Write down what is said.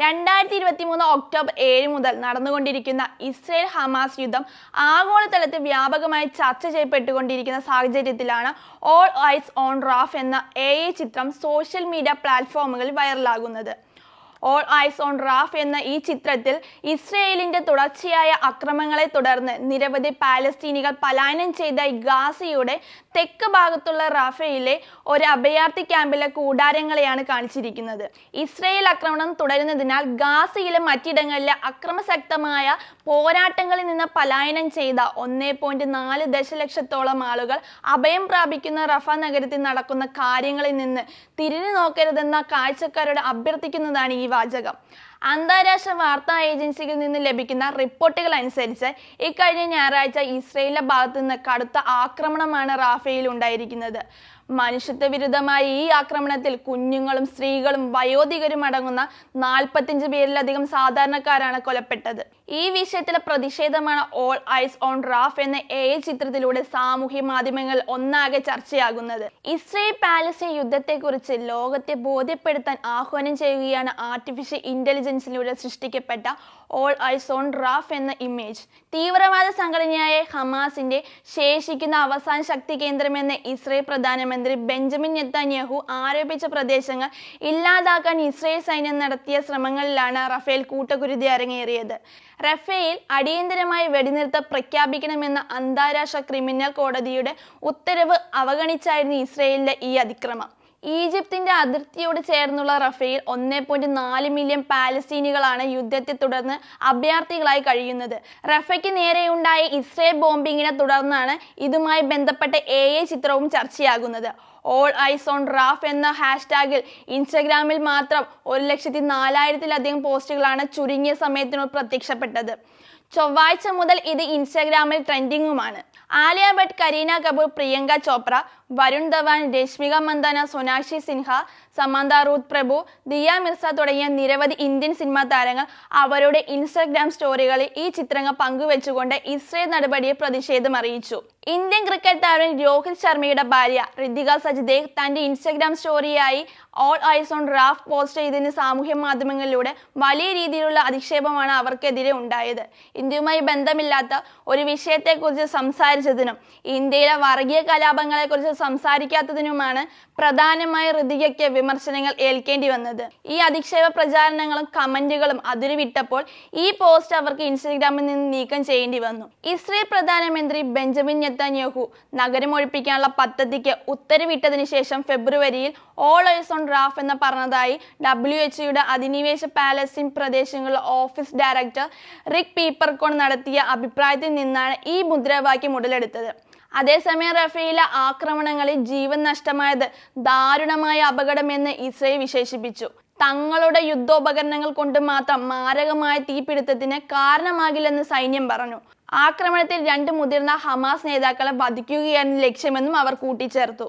രണ്ടായിരത്തി ഇരുപത്തി മൂന്ന് ഒക്ടോബർ ഏഴ് മുതൽ നടന്നുകൊണ്ടിരിക്കുന്ന ഇസ്രയേൽ ഹമാസ് യുദ്ധം ആഗോളതലത്തിൽ വ്യാപകമായി ചർച്ച ചെയ്യപ്പെട്ടുകൊണ്ടിരിക്കുന്ന സാഹചര്യത്തിലാണ് ഓൾ ഐസ് ഓൺ റാഫ് എന്ന എ ചിത്രം സോഷ്യൽ മീഡിയ പ്ലാറ്റ്ഫോമുകളിൽ വൈറലാകുന്നത് ഓൾ ഐസ് ഓൺ റാഫ് എന്ന ഈ ചിത്രത്തിൽ ഇസ്രയേലിന്റെ തുടർച്ചയായ അക്രമങ്ങളെ തുടർന്ന് നിരവധി പാലസ്തീനികൾ പലായനം ചെയ്ത ഗാസയുടെ തെക്ക് ഭാഗത്തുള്ള റാഫയിലെ ഒരു അഭയാർത്ഥി ക്യാമ്പിലെ കൂടാരങ്ങളെയാണ് കാണിച്ചിരിക്കുന്നത്. ഇസ്രയേൽ ആക്രമണം തുടരുന്നതിനാൽ ഗാസയിലെ മറ്റിടങ്ങളിലെ അക്രമശക്തമായ പോരാട്ടങ്ങളിൽ നിന്ന് പലായനം ചെയ്ത ഒന്നേ പോയിന്റ് നാല് ദശലക്ഷത്തോളം ആളുകൾ അഭയം പ്രാപിക്കുന്ന റഫ നഗരത്തിൽ നടക്കുന്ന കാര്യങ്ങളിൽ നിന്ന് തിരിഞ്ഞു നോക്കരുതെന്ന കാഴ്ചക്കാരോട് അഭ്യർത്ഥിക്കുന്നതാണ് ഈ വാചകം. അന്താരാഷ്ട്ര വാർത്താ ഏജൻസിയിൽ നിന്ന് ലഭിക്കുന്ന റിപ്പോർട്ടുകൾ അനുസരിച്ച് ഇക്കഴിഞ്ഞ ഞായറാഴ്ച ഇസ്രയേലിന്റെ ഭാഗത്തു നിന്ന് കടുത്ത ആക്രമണമാണ് റാഫയിൽ ഉണ്ടായിരിക്കുന്നത്. മനുഷ്യത്വ വിരുദ്ധമായ ഈ ആക്രമണത്തിൽ കുഞ്ഞുങ്ങളും സ്ത്രീകളും വയോധികരും അടങ്ങുന്ന നാൽപ്പത്തിയഞ്ച് പേരിലധികം സാധാരണക്കാരാണ് കൊലപ്പെട്ടത് ഈ വിഷയത്തിലെ പ്രതിഷേധമാണ് ഓൾ ഐസ് ഓൺ റാഫ് എന്ന എ ചിത്രത്തിലൂടെ സാമൂഹ്യ മാധ്യമങ്ങൾ ഒന്നാകെ ചർച്ചയാകുന്നത്. ഇസ്രയേൽ പാലസ്തീൻ യുദ്ധത്തെക്കുറിച്ച് ലോകത്തെ ബോധ്യപ്പെടുത്താൻ ആഹ്വാനം ചെയ്യുകയാണ് ആർട്ടിഫിഷ്യൽ ഇന്റലിജൻസിലൂടെ സൃഷ്ടിക്കപ്പെട്ട ഓൾ ഐസ് ഓൺ റാഫ് എന്ന ഇമേജ് തീവ്രവാദ സംഘടനയായ ഹമാസിന്റെ ശേഷിക്കുന്ന അവസാന ശക്തി കേന്ദ്രമെന്ന് ഇസ്രയേൽ പ്രധാനമന്ത്രി ബെഞ്ചമിൻ നെത്താന്യാഹു ആരോപിച്ച പ്രദേശങ്ങൾ ഇല്ലാതാക്കാൻ ഇസ്രയേൽ സൈന്യം നടത്തിയ ശ്രമങ്ങളിലാണ് റഫേൽ കൂട്ടക്കുരുതി അരങ്ങേറിയത്. റഫേൽ അടിയന്തരമായി വെടിനിർത്തൽ പ്രഖ്യാപിക്കണമെന്ന അന്താരാഷ്ട്ര ക്രിമിനൽ കോടതിയുടെ ഉത്തരവ് അവഗണിച്ചായിരുന്നു ഇസ്രയേലിന്റെ ഈ അതിക്രമം. ഈജിപ്തിന്റെ അതിർത്തിയോട് ചേർന്നുള്ള റഫേൽ ഒന്നേ പോയിന്റ് നാല് മില്യൺ പാലസ്തീനികളാണ് യുദ്ധത്തെ തുടർന്ന് അഭയാർത്ഥികളായി കഴിയുന്നത്. റഫയ്ക്ക് നേരെയുണ്ടായ ഇസ്രയേൽ ബോംബിങ്ങിനെ തുടർന്നാണ് ഇതുമായി ബന്ധപ്പെട്ട എ എ ചിത്രവും ചർച്ചയാകുന്നത്. ഓൾ ഐസ് ഓൺ റാഫ് എന്ന ഹാഷ്ടാഗിൽ ഇൻസ്റ്റഗ്രാമിൽ മാത്രം ഒരു ലക്ഷത്തി നാലായിരത്തിലധികം പോസ്റ്റുകളാണ് ചുരുങ്ങിയ സമയത്തിനുള്ളിൽ പ്രത്യക്ഷപ്പെട്ടത്. ചൊവ്വാഴ്ച മുതൽ ഇത് ഇൻസ്റ്റഗ്രാമിൽ ട്രെൻഡിങ്ങുമാണ്. ആലിയ ഭട്ട് കരീന കപൂർ പ്രിയങ്ക ചോപ്ര വരുൺ ധവാൻ രശ്മിക മന്ദാന സൊനാക്ഷി സിൻഹ സമന്ത റൂത്ത് പ്രഭു ദിയ മിർസ തുടങ്ങിയ നിരവധി ഇന്ത്യൻ സിനിമാ താരങ്ങൾ അവരുടെ ഇൻസ്റ്റഗ്രാം സ്റ്റോറികളിൽ ഈ ചിത്രങ്ങൾ പങ്കുവെച്ചുകൊണ്ട് ഇസ്രയേൽ നടപടിയെ പ്രതിഷേധം അറിയിച്ചു. ഇന്ത്യൻ ക്രിക്കറ്റ് താരൻ രോഹിത് ശർമ്മയുടെ ഭാര്യ ഋതിക സജ്ദേവ് തന്റെ Instagram സ്റ്റോറിയായി all eyes on Rafah post ചെയ്തതിന് സാമൂഹ്യ മാധ്യമങ്ങളിലൂടെ വലിയ രീതിയിലുള്ള അധിക്ഷേപമാണ് അവർക്കെതിരെ ഉണ്ടായത്. ഇന്ത്യയുമായി ബന്ധമില്ലാത്ത ഒരു വിഷയത്തെക്കുറിച്ച് സംസാരിച്ചതിനും ഇന്ത്യയിലെ വർഗീയ കലാപങ്ങളെക്കുറിച്ച് സംസാരിക്കാത്തതിനുമാണ് പ്രധാനമായ ഋതികയ്ക്ക് വിമർശനങ്ങൾ ഏൽക്കേണ്ടി വന്നത്. ഈ അധിക്ഷേപ പ്രചാരണങ്ങളും കമന്റുകളും അതിരുവിട്ടപ്പോൾ ഈ പോസ്റ്റ് അവർക്ക് ഇൻസ്റ്റഗ്രാമിൽ നിന്ന് നീക്കം ചെയ്യേണ്ടി വന്നു. ഇസ്രയേൽ പ്രധാനമന്ത്രി ബെഞ്ചമിൻ നെത്താന്യാഹു നഗരം ഒഴിപ്പിക്കാനുള്ള പദ്ധതിക്ക് ഉത്തരവിട്ടതിന് ശേഷം ഫെബ്രുവരിയിൽ ഓൾ ഐസ് ഓൺ റാഫ് എന്ന് പറഞ്ഞതായി ഡബ്ല്യു എച്ച് യുടെ അധിനിവേശ പാലസ്തീൻ പ്രദേശങ്ങളിലെ ഓഫീസ് ഡയറക്ടർ റിക് പീപ്പർകോൺ നടത്തിയ അഭിപ്രായത്തിൽ നിന്നാണ് ഈ മുദ്രാവാക്യം ഉടലെടുത്തത്. അതേസമയം റഫേലെ ആക്രമണങ്ങളിൽ ജീവൻ നഷ്ടമായത് ദാരുണമായ അപകടമെന്ന് ഇസ്രയേൽ വിശേഷിപ്പിച്ചു. തങ്ങളുടെ യുദ്ധോപകരണങ്ങൾ കൊണ്ട് മാത്രം മാരകമായ തീപിടുത്തത്തിന് കാരണമാകില്ലെന്ന് സൈന്യം പറഞ്ഞു. ആക്രമണത്തിൽ രണ്ട് മുതിർന്ന ഹമാസ് നേതാക്കളെ വധിക്കുകയാണ് ലക്ഷ്യമെന്നും അവർ കൂട്ടിച്ചേർത്തു.